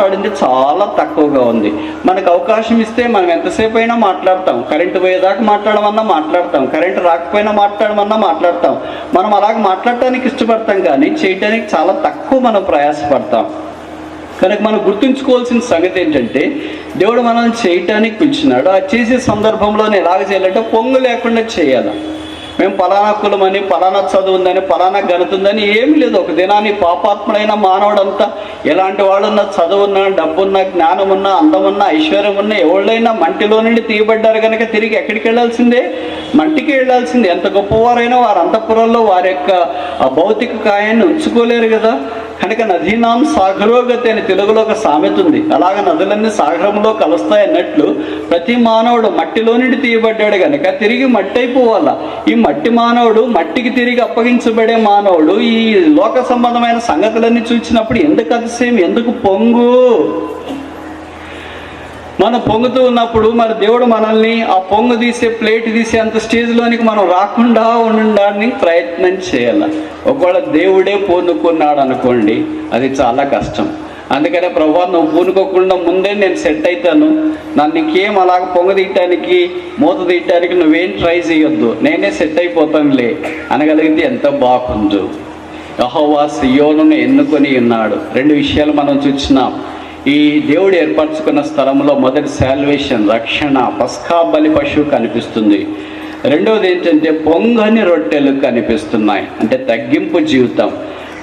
మాట్లాడింది చాలా తక్కువగా ఉంది. మనకు అవకాశం ఇస్తే మనం ఎంతసేపు అయినా మాట్లాడతాం. కరెంటు పోయేదాకా మాట్లాడమన్నా మాట్లాడతాం. కరెంటు రాకపోయినా మాట్లాడమన్నా మాట్లాడతాం. మనం అలాగ మాట్లాడటానికి ఇష్టపడతాం కానీ చేయటానికి చాలా తక్కువ మనం ప్రయాసపడతాం. కనుక మనం గుర్తుంచుకోవాల్సిన సంగతి ఏంటంటే దేవుడు మనల్ని చేయటానికి పిలిచినాడు. ఆ చేసే సందర్భంలో నేను ఎలాగ చేయాలంటే పొంగు లేకుండా చేయాలి. మేము పలానా కులమని పలానా చదువు ఉందని పలానా ఘనత ఉందని లేదు. ఒక దినాన్ని పాపాత్ముడైన మానవుడంతా ఎలాంటి వాళ్ళున్నా చదువున్నా డబ్బున్నా జ్ఞానమున్నా అందమున్నా ఐశ్వర్యం ఉన్నా ఎవళ్ళైనా మంటిలో నుండి తీయబడ్డారు కనుక తిరిగి ఎక్కడికి వెళ్ళాల్సిందే? మంటికి వెళ్ళాల్సిందే. ఎంత గొప్పవారైనా వారి అంతఃపురంలో వారి యొక్క భౌతిక కాయాన్ని ఉంచుకోలేరు కదా. కనుక నదీనాం సాగరోగతి అని తెలుగులో ఒక సామెత ఉంది. అలాగ నదులన్నీ సాగరంలో కలుస్తాయన్నట్లు ప్రతి మానవుడు మట్టిలో నుండి తీయబడ్డాడు కనుక తిరిగి మట్టి అయిపోవాల ఈ మట్టి మానవుడు మట్టికి తిరిగి అప్పగించబడే మానవుడు ఈ లోక సంబంధమైన సంగతులన్నీ చూసినప్పుడు ఎందుకు అతిశయం? ఎందుకు పొంగు? మనం పొంగుతూ ఉన్నప్పుడు మన దేవుడు మనల్ని ఆ పొంగు తీసే ప్లేట్ తీసే అంత స్టేజ్లోనికి మనం రాకుండా ఉండడానికి ప్రయత్నం చేయాలి. ఒకవేళ దేవుడే పూనుకున్నాడు అనుకోండి అది చాలా కష్టం. అందుకనే ప్రభా నువ్వు పూనుకోకుండా ముందే నేను సెట్ అవుతాను నన్ను ఇంకేం అలాగ పొంగ తీయటానికి మూత తీయటానికి నువ్వేం ట్రై చేయొద్దు. నేనే సెట్ అయిపోతానులే. అనగలిగితే ఎంత బాగుందో యహోవా సియోను ఎన్నుకొని ఉన్నాడు. రెండు విషయాలు మనం చూసినాం. ఈ దేవుడు ఏర్పరచుకున్న స్థలంలో మొదటి శాల్వేషన్ రక్షణ పస్కా బలి పశువు కనిపిస్తుంది. రెండవది ఏంటంటే పొంగని రొట్టెలు కనిపిస్తున్నాయి. అంటే తగ్గింపు జీవితం.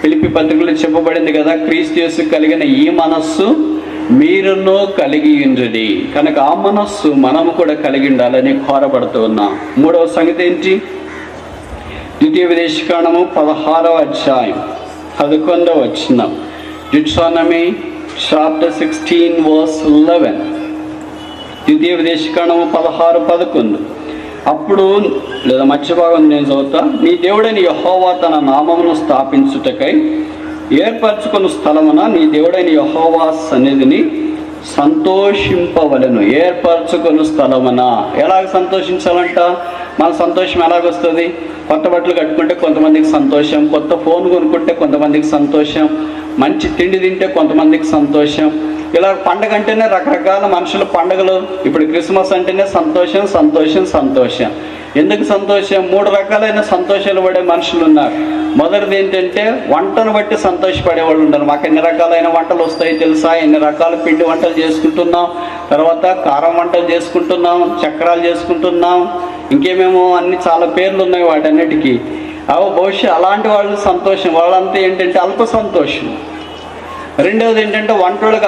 పిలిపి పత్రికలు చెప్పబడింది కదా క్రీస్తు కలిగిన ఈ మనస్సు మీరును కలిగి ఉండండి. కనుక ఆ మనస్సు మనము కూడా కలిగి ఉండాలని కోరబడుతూ ఉన్నాం. మూడవ సంగతి ఏంటి? ద్వితీయ విదేశీకరణము పదహారవ అధ్యాయం పదకొండవ వచ్చిన Deuteronomy chapter sixteen verse eleven ద్వితీయ విదేశీకరణము పదహారు పదకొండు. అప్పుడు లేదా మధ్య నేను చదువుతా నీ దేవుడైన యహోవా తన నామమును స్థాపించుటకై ఏర్పరచుకున్న స్థలమున నీ దేవుడైన యహోవా సన్నిధిని సంతోషింపవలను. ఏర్పరచుకున్న స్థలమున. ఎలాగ సంతోషించాలంట? మన సంతోషం ఎలాగొస్తుంది? కొత్త బట్టలు కట్టుకుంటే కొంతమందికి సంతోషం కొత్త ఫోన్ కొనుక్కుంటే కొంతమందికి సంతోషం మంచి తిండి తింటే కొంతమందికి సంతోషం. ఇలా పండగ అంటేనే రకరకాల మనుషుల పండగలు. ఇప్పుడు క్రిస్మస్ అంటేనే సంతోషం సంతోషం సంతోషం. ఎందుకు సంతోషం? మూడు రకాలైన సంతోషాలు పడే మనుషులు ఉన్నారు. మొదటిది ఏంటంటే వంటను బట్టి సంతోషపడే వాళ్ళు ఉన్నారు మాకు ఎన్ని రకాలైన వంటలు వస్తాయి తెలుసా? ఎన్ని రకాల పిండి వంటలు చేసుకుంటున్నాం? తర్వాత కారం వంటలు చేసుకుంటున్నాం చక్రాలు చేసుకుంటున్నాం ఇంకేమేమో అన్ని చాలా పేర్లు ఉన్నాయి వాటన్నిటికీ. అవి బహుశా అలాంటి వాళ్ళు సంతోషం. వాళ్ళంతా ఏంటంటే అల్ప సంతోషం. రెండవది ఏంటంటే వంటలు కాకుండా